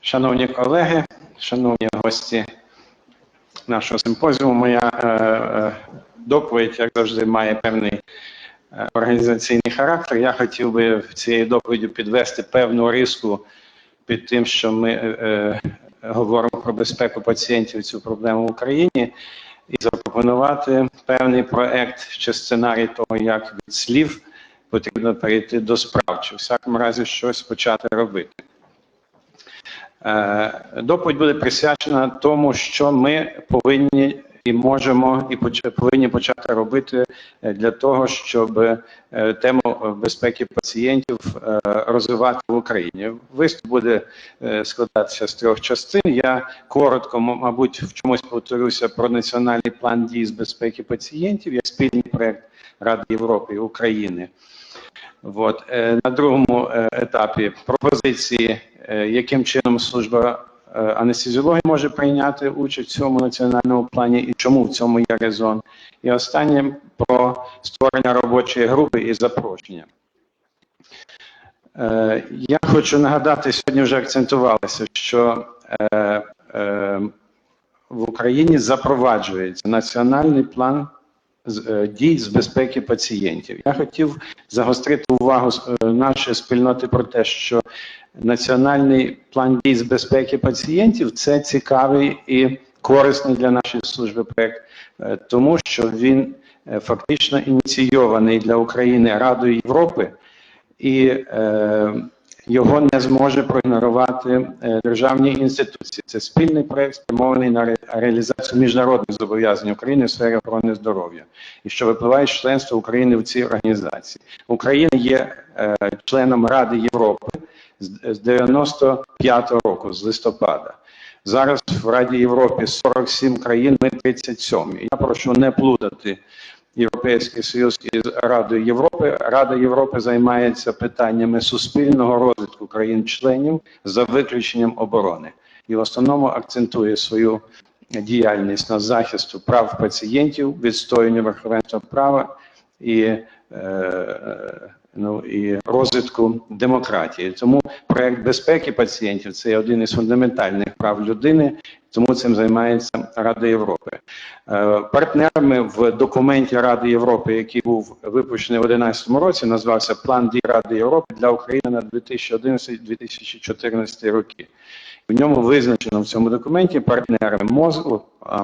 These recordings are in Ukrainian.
Шановні колеги, шановні гості нашого симпозіуму, моя е, е, доповідь, як завжди, має певний е, організаційний характер. Я хотів би в цією доповіддю підвести певну риску під тим, що ми е, е, говоримо про безпеку пацієнтів цю проблему в Україні, і запропонувати певний проект чи сценарій того, як від слів потрібно перейти до справ, чи в всякому разі щось почати робити. Е, Доповідь буде присвячена тому, що ми повинні і можемо і повинні почати робити е, для того, щоб е, тему безпеки пацієнтів розвивати в Україні. Виступ буде складатися з трьох частин. Я коротко, мабуть, в чомусь повторюся про національний план дій з безпеки пацієнтів як спільний проект Ради Європи і України. От. е, На другому е, етапі пропозиції, е, яким чином служба анестезіології може прийняти участь в цьому національному плані і чому в цьому є резон. І останнє про створення робочої групи і запрошення. Я хочу нагадати, сьогодні вже акцентувалося, що в Україні запроваджується національний план дій з безпеки пацієнтів. Я хотів загострити увагу е, нашої спільноти про те, що національний план дій з безпеки пацієнтів це цікавий і корисний для нашої служби проект, е, тому що він е, фактично ініційований для України Радою Європи і е, його не зможе проігнорувати е, державні інституції. Це спільний проект, спрямований на реалізацію міжнародних зобов'язань України в сфері охорони здоров'я, і що випливає з членства України в цій організації. Україна є е, членом Ради Європи з, з 95-го року, з листопада. Зараз в Раді Європи 47 країн, ми 37. Я прошу не плутати Європейський Союз із Радою Європи. Рада Європи займається питаннями суспільного розвитку країн-членів за виключенням оборони і в основному акцентує свою діяльність на захисту прав пацієнтів, відстоюванню верховенства права і, е, ну, і розвитку демократії. Тому проект безпеки пацієнтів це один із фундаментальних прав людини. Тому цим займається Рада Європи. Е, Партнерами в документі Ради Європи, який був випущений в 2011 році, назвався План дій Ради Європи для України на 2011-2014 роки. В ньому визначено в цьому документі партнерами МОЗ,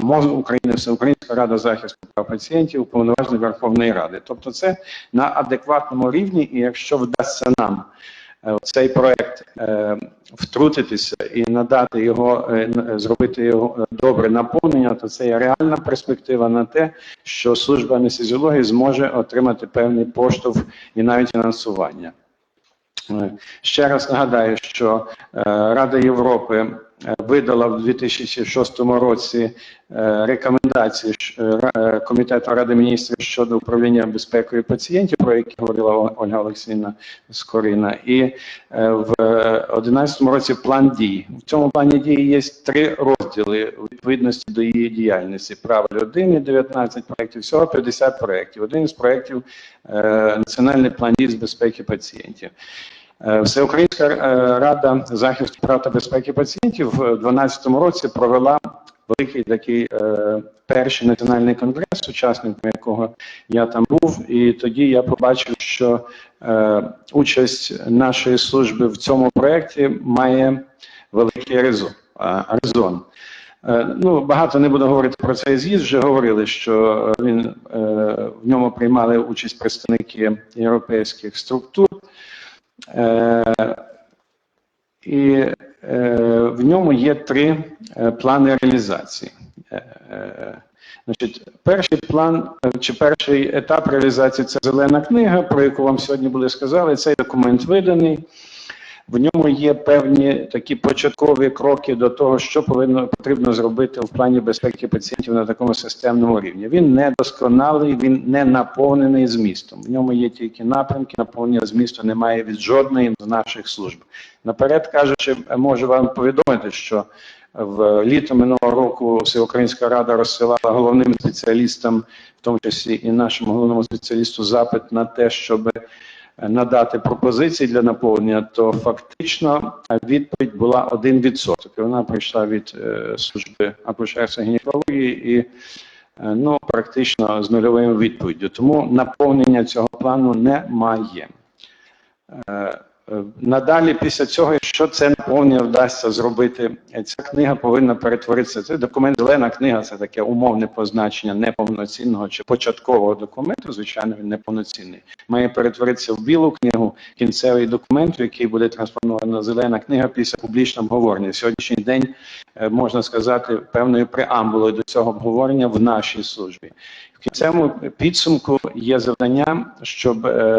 МОЗ України, Всеукраїнська рада захисту прав пацієнтів, уповноважений Верховної Ради. Тобто, це на адекватному рівні, і якщо вдасться нам е, цей проект е, втрутитися і надати його, е, зробити його добре наповнення, то це є реальна перспектива на те, що служба анестезіології зможе отримати певний поштовх і навіть фінансування. Ще раз нагадаю, що е, Рада Європи видала в 2006 році е, рекомендації е, е, Комітету Ради міністрів щодо управління безпекою пацієнтів, про які говорила Ольга Олексійовна Скорина, і е, в 2011 році план дій. В цьому плані дій є три розділи відповідності до її діяльності. Права людини 19 проєктів, всього 50 проєктів. Один із проєктів е, Національний план дій з безпеки пацієнтів. Е, Всеукраїнська е, рада захисту прав та безпеки пацієнтів в 2012 році провела великий такий е, перший національний конгрес, учасником якого я там був, і тоді я побачив, що участь нашої служби в цьому проєкті має великий резон. Ну, багато не буду говорити про цей з'їзд. Вже говорили, що він в ньому приймали участь представники європейських структур. Е, і е, в ньому є три е, плани реалізації. Значить, перший план чи перший етап реалізації це зелена книга, про яку вам сьогодні були сказали. Цей документ виданий. В ньому є певні такі початкові кроки до того, що повинно потрібно зробити в плані безпеки пацієнтів на такому системному рівні. Він не досконалий, він не наповнений змістом. В ньому є тільки напрямки, наповнення змісту немає від жодної з наших служб. Наперед кажучи, можу вам повідомити, що в літо минулого року Всеукраїнська рада розсилала головним спеціалістам, в тому числі і нашому головному спеціалісту, запит на те, щоб е, надати пропозиції для наповнення, то фактично е, відповідь була 1%. І вона прийшла від е, служби акушерства гінекології і е, ну, практично з нульовою відповіддю. Тому наповнення цього плану немає. Е, Надалі, після цього, якщо це наповнення вдасться зробити, е, ця книга повинна перетворитися. Це документ, зелена книга, це таке умовне позначення неповноцінного чи початкового документу. Звичайно, він неповноцінний. Має перетворитися в білу книгу, кінцевий документ, який буде трансформовано на зелена книга після публічного обговорення. Сьогоднішній день е, можна сказати певною преамбулою до цього обговорення в нашій службі. В кінцевому підсумку є завдання, щоб е,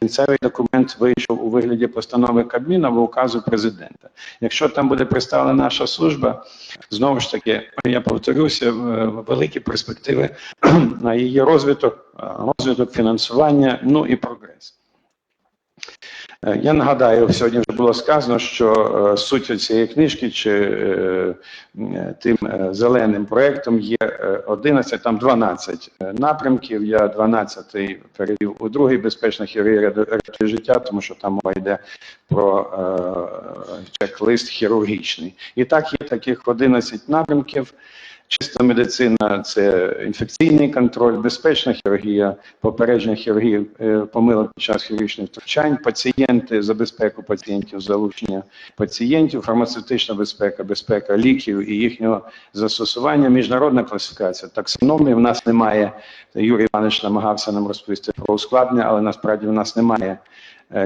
кінцевий документ вийшов у вигляді постанови Кабміну або указу президента. Якщо там буде представлена наша служба, знову ж таки, я повторюся, великі перспективи на її розвиток, е, розвиток фінансування, ну і прогрес. Е, Я нагадаю, сьогодні вже було сказано, що е, суть цієї книжки чи е, тим зеленим проектом є е, 11, там 12 е, напрямків. Я 12-й перевів у другий безпечна хірургія рятує життя, тому що там мова йде про чек-лист хірургічний. І так є таких 11 напрямків. Чиста медицина це інфекційний контроль, безпечна хірургія, попередження хірургії е, помилок під час хірургічних втручань, пацієнти, забезпеку пацієнтів, залучення пацієнтів, фармацевтична безпека, безпека ліків і їхнього застосування, міжнародна класифікація. Таксономії в нас немає. Юрій Іванович намагався нам розповісти про ускладнення, але насправді в нас немає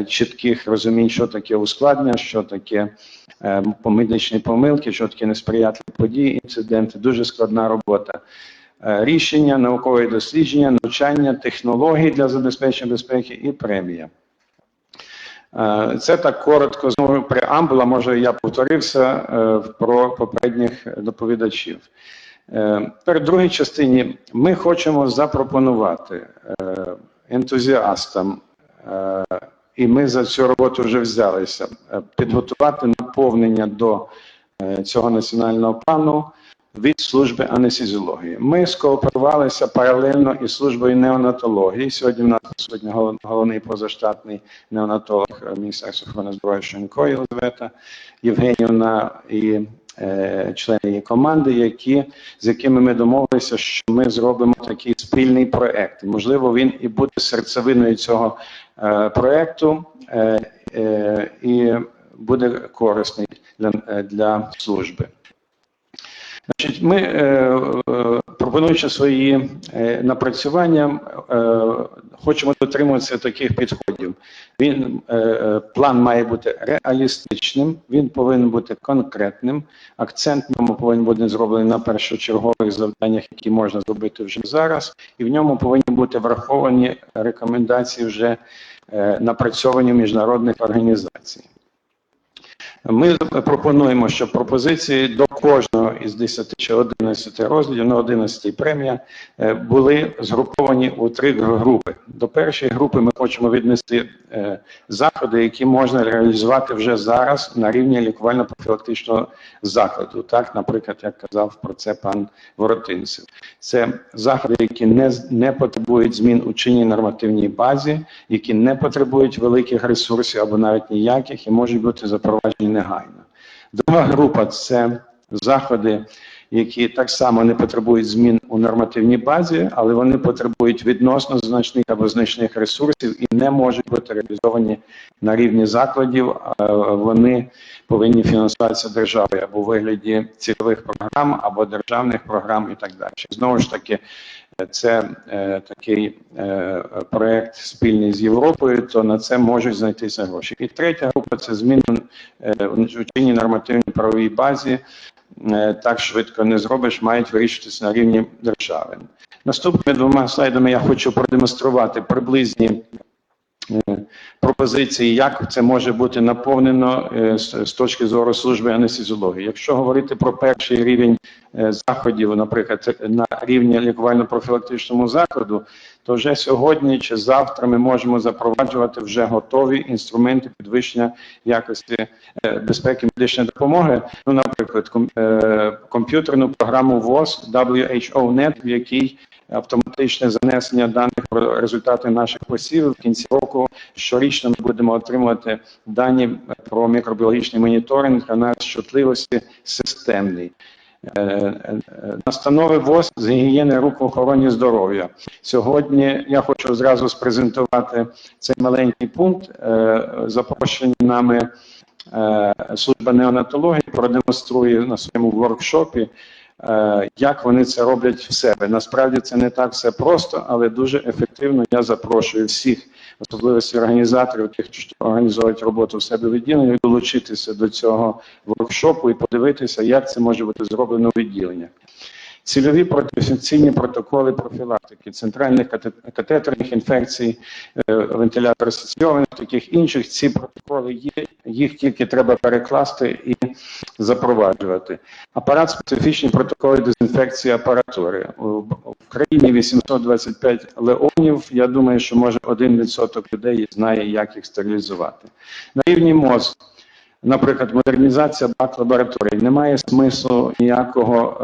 чітких розумінь, що таке ускладнення, що таке е, помилки, що таке несприятливі події, інциденти. Дуже складна робота. Е, Рішення, наукові дослідження, навчання, технології для забезпечення безпеки і премія. Е, Це так коротко знову преамбула. Може, я повторився е, про попередніх доповідачів. Е, Перед другій частині ми хочемо запропонувати е, ентузіастам, е, і ми за цю роботу вже взялися, е, підготувати наповнення до е, цього національного плану від служби анестезіології. Ми скооперувалися паралельно із службою неонатології. Сьогодні в нас присутній гол- головний позаштатний неонатолог е, Міністерства охорони здоров'я Шенько Єлизавета Євгенівна і е, члени команди, які, з якими ми домовилися, що ми зробимо такий спільний проект. Можливо, він і буде серцевиною цього е, проекту е, і буде корисний для, для служби. Значить, ми, пропонуючи свої напрацювання, хочемо дотримуватися таких підходів. Він, е, е, план має бути реалістичним, він повинен бути конкретним, акцент ньому повинен бути зроблений на першочергових завданнях, які можна зробити вже зараз, і в ньому повинні бути враховані рекомендації вже е, напрацьовані міжнародних організацій. Ми пропонуємо, щоб пропозиції до кожного із 10 чи 11 розділів, на 11 премія, е, були згруповані у три групи. До першої групи ми хочемо віднести е, заходи, які можна реалізувати вже зараз на рівні лікувально-профілактичного закладу. Так, наприклад, як казав про це пан Воротинцев. Це заходи, які не, не потребують змін у чинній нормативній базі, які не потребують великих ресурсів або навіть ніяких, і можуть бути запроваджені негайно. Друга група це заходи, які так само не потребують змін у нормативній базі, але вони потребують відносно значних або значних ресурсів і не можуть бути реалізовані на рівні закладів. Вони повинні фінансуватися державою або у вигляді цільових програм, або державних програм і так далі. Знову ж таки, це е, такий е, проект спільний з Європою, то на це можуть знайтися гроші. І третя група це зміни е, у чинній нормативній правовій базі. Так швидко не зробиш, мають вирішитися на рівні держави. Наступними двома слайдами я хочу продемонструвати приблизні пропозиції, як це може бути наповнено е, з, точки зору служби анестезіології. Якщо говорити про перший рівень е, заходів, наприклад, на рівні лікувально-профілактичному закладу, то вже сьогодні чи завтра ми можемо запроваджувати вже готові інструменти підвищення якості е, безпеки медичної допомоги. Ну, наприклад, комп'ютерну програму ВОЗ WHO-NET, в якій автоматичне занесення даних про результати наших посівів в кінці року щорічно ми будемо отримувати дані про мікробіологічний моніторинг, аналіз чутливості системний. Е, е, Настанови ВОЗ з гігієни рук в охороні здоров'я. Сьогодні я хочу зразу спрезентувати цей маленький пункт. Е, Запрошені нами служба неонатології продемонструє на своєму воркшопі, як вони це роблять в себе. Насправді це не так все просто, але дуже ефективно. Я запрошую всіх, особливо всіх організаторів, тих, що організовують роботу в себе в відділенні, долучитися до цього воркшопу і подивитися, як це може бути зроблено в відділеннях. Цільові протиінфекційні протоколи профілактики, центральних кате- катетерних інфекцій, е, вентилятор асоційованих, таких інших. Ці протоколи є, їх тільки треба перекласти і запроваджувати. Апарат специфічні протоколи дезінфекції апаратури. В країні 825 леонів. Я думаю, що може 1% людей знає, як їх стерилізувати. На рівні МОЗ Наприклад, модернізація бак лабораторій. Немає смислу ніякого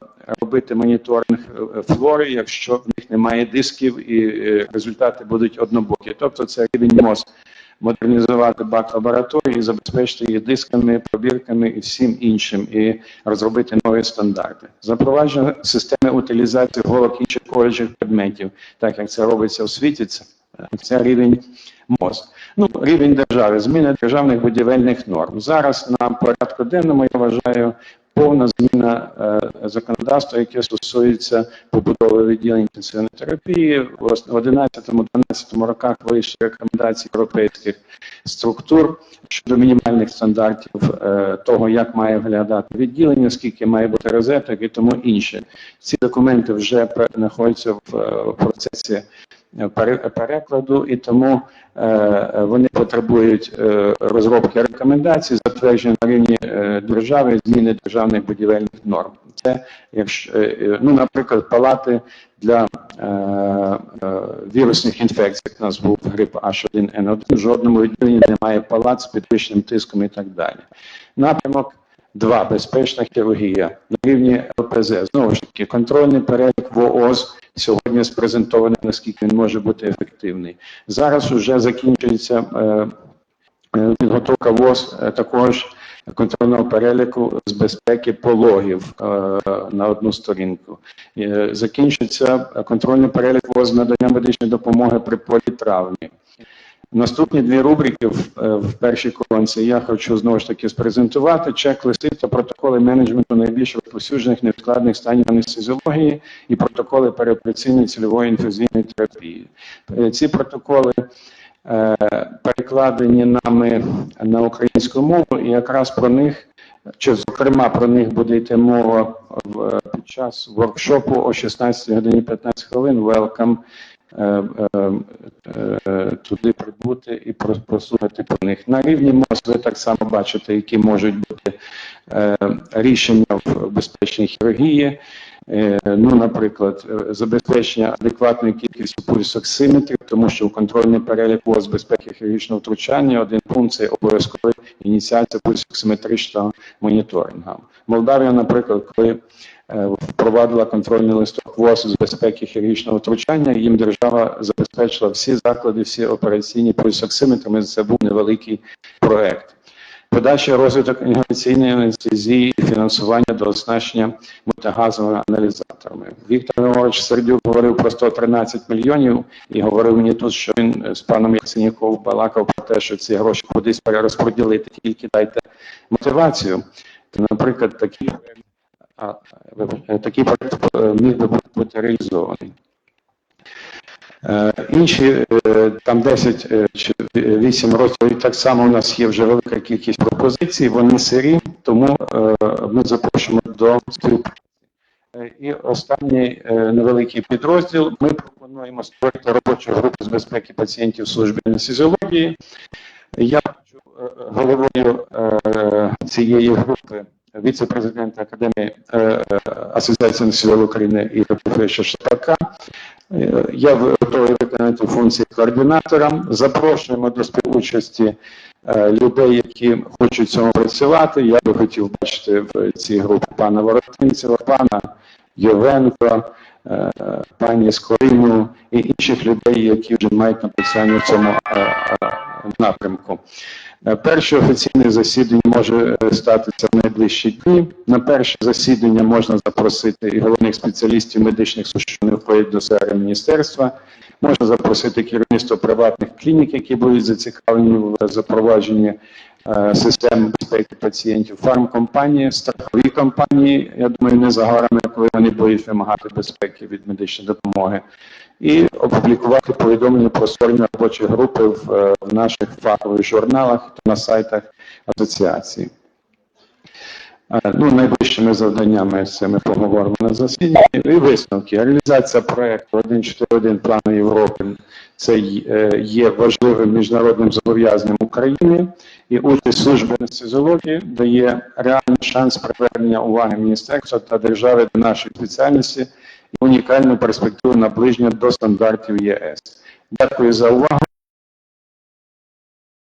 е, робити моніторинг е, флори, якщо в них немає дисків і е, результати будуть однобокі. Тобто це рівень МОЗ. Модернізувати бак лабораторії, забезпечити їх дисками, пробірками і всім іншим, і розробити нові стандарти. Запровадження системи утилізації голок інших коледжів предметів, так як це робиться у світі. Це, це рівень МОЗ. Ну, рівень держави, зміна державних будівельних норм. Зараз на порядку денному я вважаю повна зміна е, законодавства, яке стосується побудови відділень інтенсивної терапії. В 11-12 роках вийшли рекомендації європейських структур щодо мінімальних стандартів е, того, як має виглядати відділення, скільки має бути розеток і тому інше. Ці документи вже знаходяться в, е, в процесі перекладу, і тому е, вони потребують е, розробки рекомендацій, затвердження на рівні е, держави, зміни державних будівельних норм. Це якщо ну, наприклад, палати для вірусних інфекцій, як у нас був грип H1N1, в жодному відділенні немає палат з підвищеним тиском і так далі. Напрямок Два безпечна хірургія на рівні ЛПЗ. Знову ж таки, контрольний перелік ВООЗ сьогодні спрезентований, наскільки він може бути ефективний. Зараз вже закінчується е, е, підготовка ВОЗ е, також контрольного переліку з безпеки пологів на одну сторінку. Е, Закінчується контрольний перелік ВОЗ надання медичної допомоги при політравмі. Наступні дві рубрики в, е, в першій колонці я хочу знову ж таки спрезентувати чек-листи та протоколи менеджменту найбільш розповсюджених невідкладних станів анестезіології і протоколи переопераційної цільової інфузійної терапії. Е, Ці протоколи е, перекладені нами на українську мову, і якраз про них, чи зокрема про них буде йти мова в, під час воркшопу о 16 годині 15 хвилин. Welcome туди прибути і про- прослухати про них. На рівні МОЗ ви так само бачите, які можуть бути е, рішення в безпечній хірургії. Е, Ну, наприклад, е, забезпечення адекватної кількості пульсоксиметрів, тому що в контрольний перелік ВОЗ безпеки хірургічного втручання один пункт це обов'язкова ініціація пульсоксиметричного моніторингу. Молдавія, наприклад, коли е, впровадила контрольний листок ВОЗ з безпеки хірургічного втручання, їм держава забезпечила всі заклади, всі операційні пульсоксиметрами. Це був невеликий проект. Подальший розвиток інгаляційної анестезії і фінансування до оснащення мультигазовими аналізаторами. Віктор Григорович Сердюк говорив про 113 мільйонів і говорив мені тут, що він з паном Яценюком балакав про те, що ці гроші кудись перерозподілити, тільки дайте мотивацію. Наприклад, такий, а, вибач- такий проект е, міг би бути реалізований. Е, Інші е, там 10 е, чи 8 років, так само у нас є вже велика кількість пропозицій, вони сирі, тому е, ми запрошуємо до співпраці. Е, І останній е, невеликий підрозділ. Ми пропонуємо створити робочу групу з безпеки пацієнтів служби анестезіології. Я е, головою е, цієї групи віце-президента Академії е, Асоціації анестезіологів України і професора Шапака. Е, Я готовий виконати функції координатора. Запрошуємо до співучасті е, людей, які хочуть цьому працювати. Я би хотів бачити в цій групі пана Воротинцева, пана Йовенко, е, пані Скорину і інших людей, які вже мають написання в цьому е, е, напрямку. Е, Перше офіційне засідання може статися в найближчі дні. На перше засідання можна запросити і головних спеціалістів медичних не входять до сфери міністерства. Можна запросити керівництво приватних клінік, які будуть зацікавлені в запровадженні е, систем безпеки пацієнтів, фармкомпанії, страхові компанії. Я думаю, не за горами, коли вони будуть вимагати безпеки від медичної допомоги, і опублікувати повідомлення про створення робочої групи в, е, в наших фахових журналах та на сайтах асоціації. Е, Ну, найближчими завданнями з цими поговоримо на засіданні. І висновки. Реалізація проекту 141 плану Європи це е, є важливим міжнародним зобов'язанням України, і участь служби анестезіології дає реальний шанс привернення уваги міністерства та держави до нашої спеціальності і унікальну перспективу наближення до стандартів ЄС. Дякую за увагу.